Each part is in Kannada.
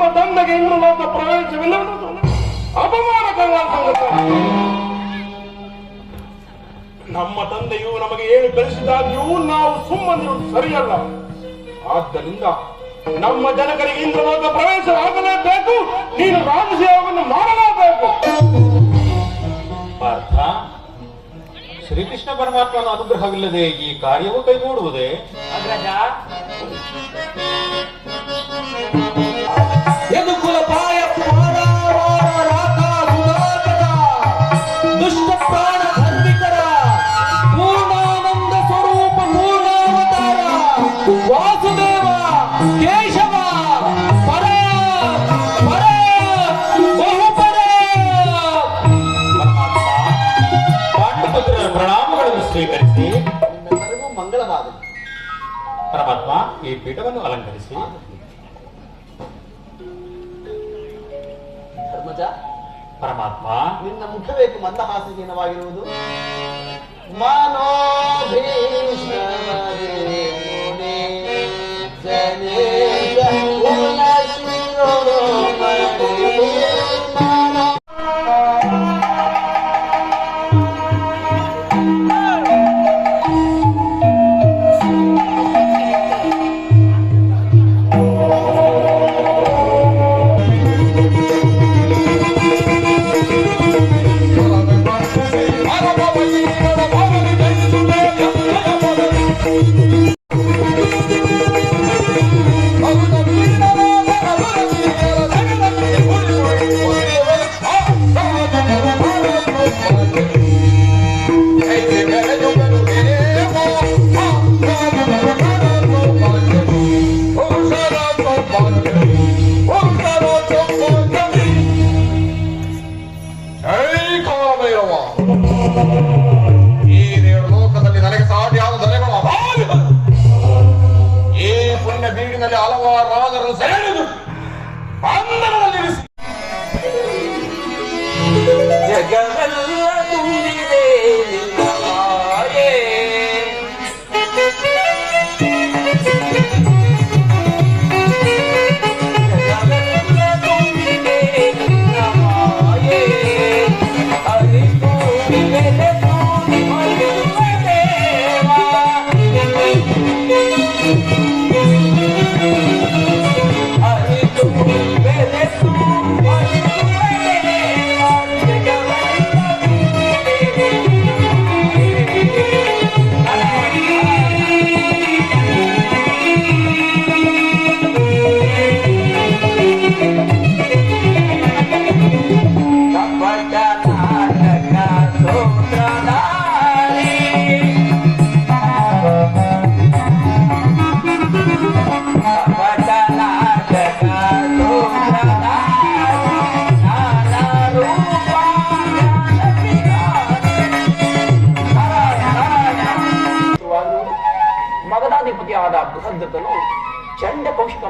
ನಮ್ಮ ತಂದೆಗೆ ಇನ್ನು ಲೋಕ ಪ್ರವೇಶವಿಲ್ಲ ಅಪಮಾನ ಸಂಗತಿ ನಮ್ಮ ತಂದೆಯು ನಮಗೆ ಏನು ಕಲಿಸಿದಾಗ್ಯೂ ನಾವು ಸುಮ್ಮನೆ ಸರಿಯಲ್ಲ. ಆದ್ದರಿಂದ ನಮ್ಮ ಜನಗಳಿಗೆ ಇಂದ್ರ ಲೋಕ ಪ್ರವೇಶವಾಗಲೇಬೇಕು. ನೀನು ರಾಜಸೇವವನ್ನು ಮಾಡಲೇಬೇಕು. ಪಾರ್ಥ ಶ್ರೀಕೃಷ್ಣ ಪರಮಾತ್ಮನ ಅನುಗ್ರಹವಿಲ್ಲದೆ ಈ ಕಾರ್ಯವು ಕೈಗೂಡುವುದೇ? ಅಗ್ರಜ. ಪರಮಾತ್ಮ ಈ ಪೀಠವನ್ನು ಅಲಂಕರಿಸಿ. ಧರ್ಮಜ ಪರಮಾತ್ಮ. ನಿನ್ನ ಮುಖಬೇಕು ಮಂದಹಾಸಹೀನವಾಗಿರುವುದು ಮನೋಭೀಷ್ಣವರೇಣುನೇ ಜನೇಶ Hey,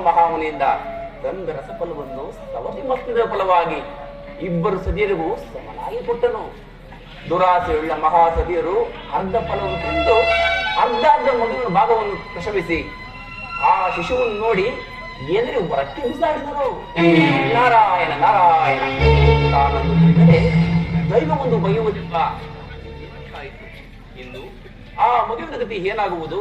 ಮಹಾಮುನಿಯಿಂದ ತಂದ ರಸಫಲವನ್ನು ಸವತಿ ಮಸ್ತದ ಫಲವಾಗಿ ಇಬ್ಬರು ಸದಿಯರಿಗೂ ಸಮನಾಗಿ ಕೊಟ್ಟನು. ದುರಾಸೆಯುಳ್ಳ ಮಹಾಸದಿಯರು ಅರ್ಧ ಫಲವನ್ನು ತಿಂದು ಅರ್ಧ ಮಗುವಿನ ಭಾಗವನ್ನು ಪ್ರಶಮಿಸಿ ಆ ಶಿಶುವನ್ನು ನೋಡಿ ಏನೇ ಹೊರಕ್ಕೆ ಬಿಸಾಡಿದರು ನಾರಾಯಣ ನಾರಾಯಣ ದೈವ ಒಂದು ಬೈಯುವುದಿಲ್ಲ ಆಯಿತು. ಇಂದು ಆ ಮಗುವಿನ ಗತಿ ಏನಾಗುವುದು?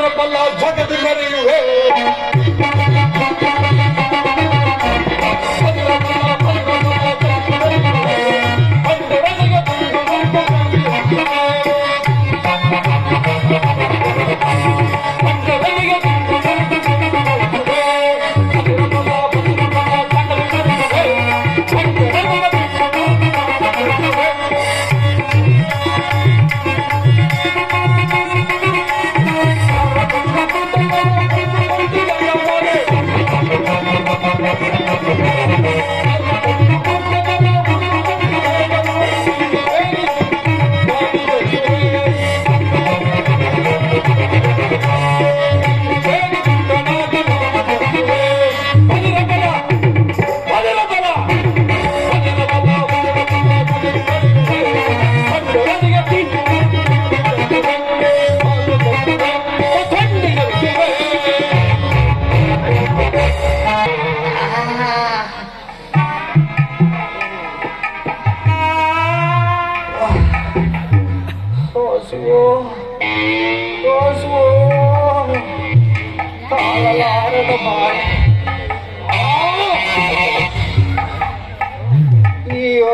ਰੱਬਾ ਜਗਤ ਮਰੀ ਹੋ Thank you.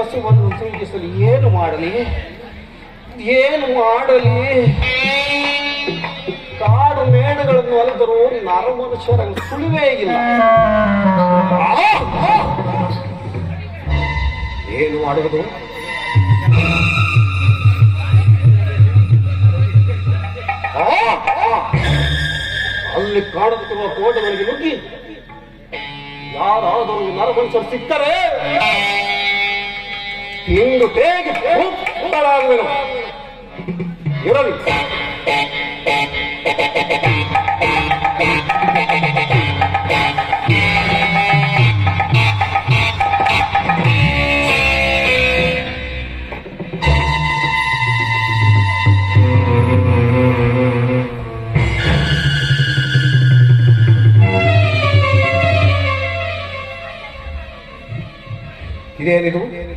ಈ ಹಸುವನ್ನು ಸೂಚಿಸಲು ಏನು ಮಾಡಲಿ ಏನು ಮಾಡಲಿ ಕಾಡು ಮೇಡುಗಳನ್ನು ಅಲೆದರೂ ನರ ಮನುಷ್ಯರ ಸುಳಿವೇ ಇಲ್ಲ! ಏನು ಮಾಡುವುದು! ಅಲ್ಲಿ ಕಾಡುತ್ತಿರುವ ಕೋಟೆಗಳಿಗೆ ನುಗ್ಗಿ, ಯಾರಾದರೂ ನರ ಮನುಷ್ಯರು ಸಿಕ್ಕರೆ 인도 대기 훅 따라하는 이런 기대해야 되고.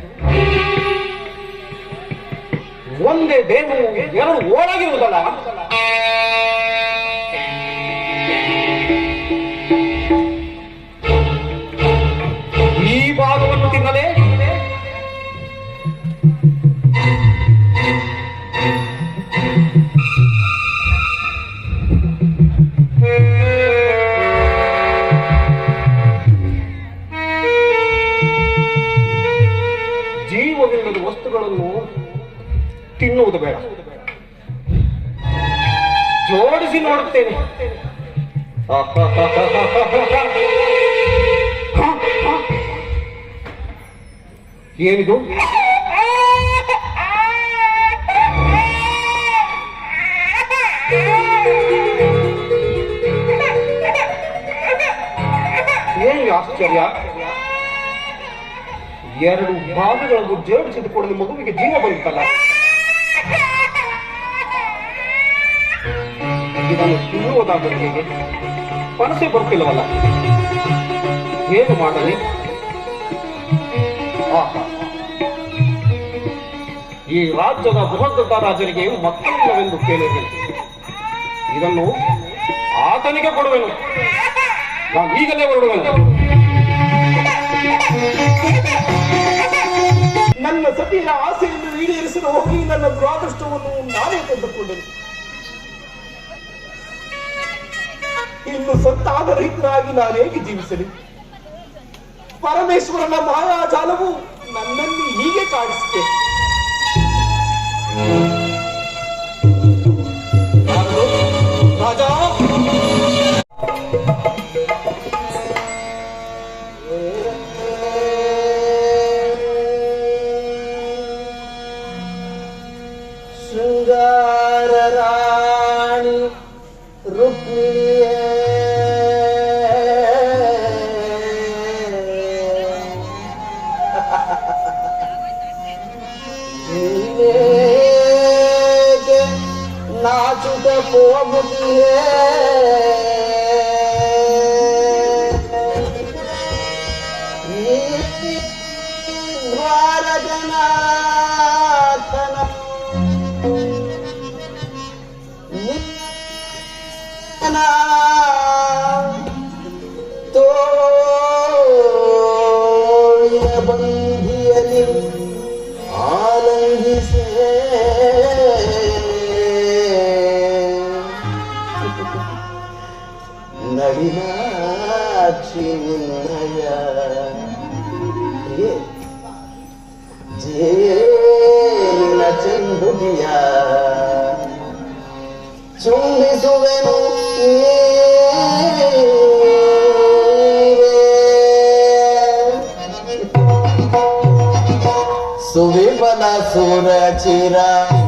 ಒಂದೇ ದೇವು ಎರಡು ಓಡಾಗಿರುವುದಲ್ಲ ಏನಿದು? ಏನು ಆಶ್ಚರ್ಯ? ಎರಡು ಭಾಗಗಳನ್ನು ಜೋಡಿಸಿದ ಕೂಡಲೇ ಮಗುವಿಗೆ ಜೀವ ಬಂತಲ್ಲ. ಇದನ್ನು ತಿನ್ನುವುದಾದರೆ ಹೇಗೆ? ಮನಸ್ಸೇ ಬರ್ತಿಲ್ಲವಲ್ಲ ಏನು ಮಾಡಲಿ? ಆಹಾ. ಈ ರಾಜ್ಯದ ಬೃಹದ್ದ ರಾಜರಿಗೆ ಮಕ್ಕಳಿಲ್ಲವೆಂದು ಕೇಳಿದೆ. ಇದನ್ನು ಆತನಿಗೆ ಕೊಡುವೆನು. ನಾನು ಈಗಲೇ ಹೊರಡುವೆನು. ನನ್ನ ಸತಿಯ ಆಸೆಯನ್ನು ಈಡೇರಿಸಲು ಹೋಗಿ ನನ್ನ ದುರಾದೃಷ್ಟವನ್ನು ನಾನೇ ತಂದುಕೊಂಡನು ಇನ್ನು ಸತ್ತಾದ ರೀತಿಯಾಗಿ ನಾನು ಹೇಗೆ ಜೀವಿಸಲಿ? ಪರಮೇಶ್ವರನ ಮಾಯಾಜಾಲವು ನನ್ನನ್ನು ಹೀಗೆ ಕಾಡಿಸಿದೆ Thank you. ಹೋಗುತ್ತೀಯೇ ಈ চিরা